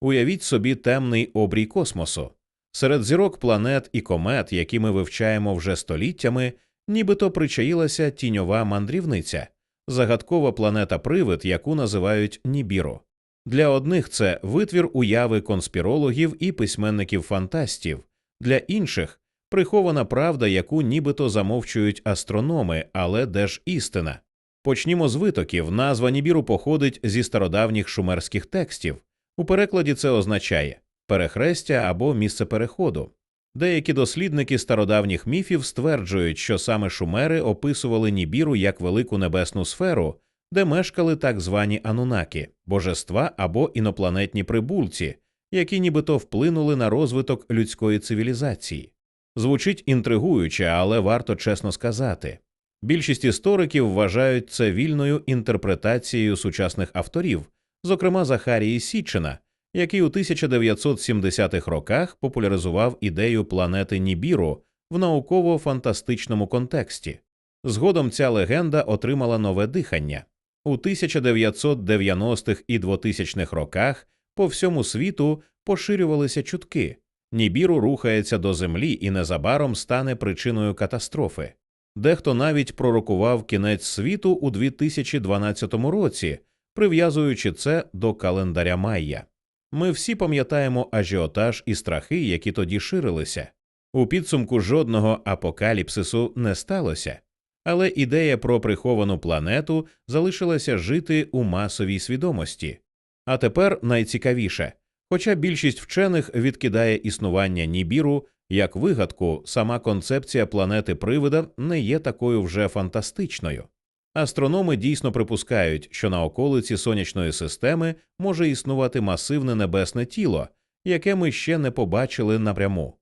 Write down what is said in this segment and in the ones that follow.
Уявіть собі темний обрій космосу. Серед зірок планет і комет, які ми вивчаємо вже століттями, нібито причаїлася тіньова мандрівниця, загадкова планета привид, яку називають Нібіро. Для одних це витвір уяви конспірологів і письменників фантастів, для інших прихована правда, яку нібито замовчують астрономи, але де ж істина. Почнімо з витоків. Назва Нібіру походить зі стародавніх шумерських текстів. У перекладі це означає перехрестя або місце переходу. Деякі дослідники стародавніх міфів стверджують, що саме шумери описували Нібіру як велику небесну сферу, де мешкали так звані анунаки, божества або інопланетні прибульці, які нібито вплинули на розвиток людської цивілізації. Звучить інтригуюче, але варто чесно сказати. Більшість істориків вважають це вільною інтерпретацією сучасних авторів, зокрема Захарії Січина, який у 1970-х роках популяризував ідею планети Нібіру в науково-фантастичному контексті. Згодом ця легенда отримала нове дихання. У 1990-х і 2000-х роках по всьому світу поширювалися чутки. Нібіру рухається до землі і незабаром стане причиною катастрофи. Дехто навіть пророкував кінець світу у 2012 році, прив'язуючи це до календаря Майя. Ми всі пам'ятаємо ажіотаж і страхи, які тоді ширилися. У підсумку жодного апокаліпсису не сталося, але ідея про приховану планету залишилася жити у масовій свідомості. А тепер найцікавіше. Хоча більшість вчених відкидає існування Нібіру як вигадку, сама концепція планети привида не є такою вже фантастичною. Астрономи дійсно припускають, що на околиці сонячної системи може існувати масивне небесне тіло, яке ми ще не побачили напряму.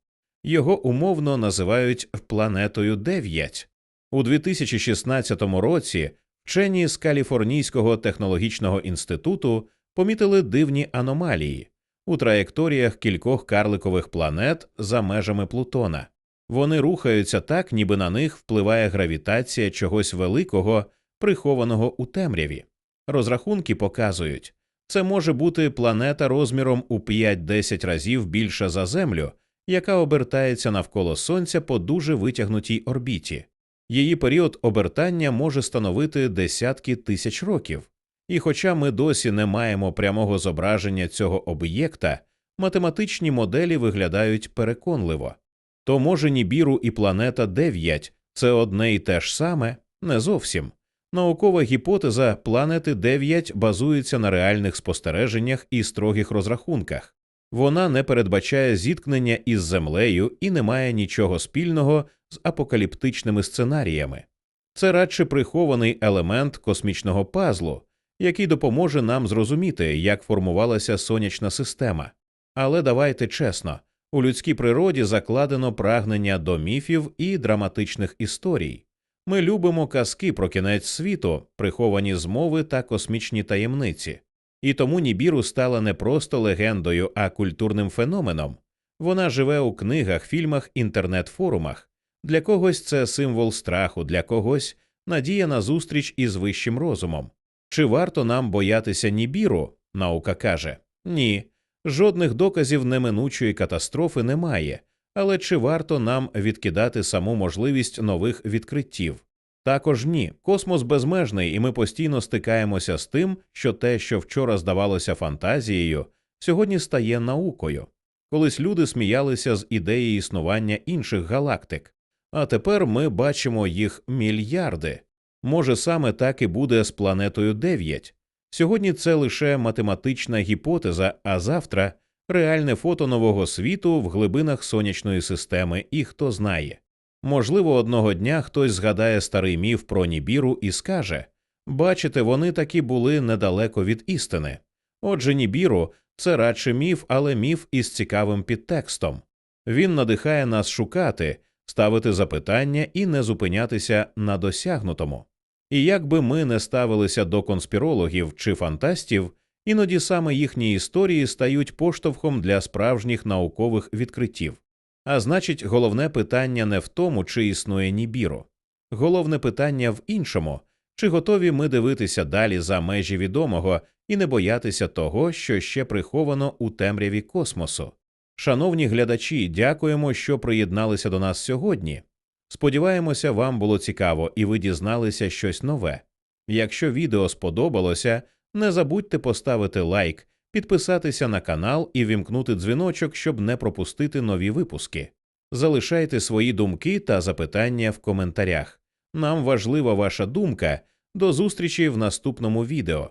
Його умовно називають планетою 9. У 2016 році вчені з Каліфорнійського технологічного інституту помітили дивні аномалії у траєкторіях кількох карликових планет за межами Плутона. Вони рухаються так, ніби на них впливає гравітація чогось великого, прихованого у темряві. Розрахунки показують, це може бути планета розміром у 5-10 разів більша за Землю, яка обертається навколо Сонця по дуже витягнутій орбіті. Її період обертання може становити десятки тисяч років. І хоча ми досі не маємо прямого зображення цього об'єкта, математичні моделі виглядають переконливо. То може Нібіру і планета 9 – це одне і те ж саме? Не зовсім. Наукова гіпотеза планети 9 базується на реальних спостереженнях і строгих розрахунках. Вона не передбачає зіткнення із землею і не має нічого спільного з апокаліптичними сценаріями. Це радше прихований елемент космічного пазлу, який допоможе нам зрозуміти, як формувалася сонячна система. Але давайте чесно, у людській природі закладено прагнення до міфів і драматичних історій. Ми любимо казки про кінець світу, приховані змови та космічні таємниці. І тому Нібіру стала не просто легендою, а культурним феноменом. Вона живе у книгах, фільмах, інтернет-форумах. Для когось це символ страху, для когось надія на зустріч із вищим розумом. Чи варто нам боятися Нібіру? Наука каже ні. Жодних доказів неминучої катастрофи немає, але чи варто нам відкидати саму можливість нових відкриттів? Також ні. Космос безмежний, і ми постійно стикаємося з тим, що те, що вчора здавалося фантазією, сьогодні стає наукою. Колись люди сміялися з ідеї існування інших галактик, а тепер ми бачимо їх мільярди. Може, саме так і буде з планетою 9. Сьогодні це лише математична гіпотеза, а завтра реальне фото нового світу в глибинах сонячної системи, і хто знає. Можливо, одного дня хтось згадає старий міф про Нібіру і скаже бачите, вони таки були недалеко від істини. Отже, Нібіру це радше міф, але міф із цікавим підтекстом. Він надихає нас шукати, ставити запитання і не зупинятися на досягнутому. І як би ми не ставилися до конспірологів чи фантастів, іноді саме їхні історії стають поштовхом для справжніх наукових відкриттів. А значить, головне питання не в тому, чи існує Нібіро. Головне питання в іншому Чи готові ми дивитися далі за межі відомого і не боятися того, що ще приховано у темряві космосу? Шановні глядачі, дякуємо, що приєдналися до нас сьогодні. Сподіваємося, вам було цікаво і ви дізналися щось нове. Якщо відео сподобалося, не забудьте поставити лайк, підписатися на канал і вімкнути дзвіночок, щоб не пропустити нові випуски. Залишайте свої думки та запитання в коментарях. Нам важлива ваша думка. До зустрічі в наступному відео.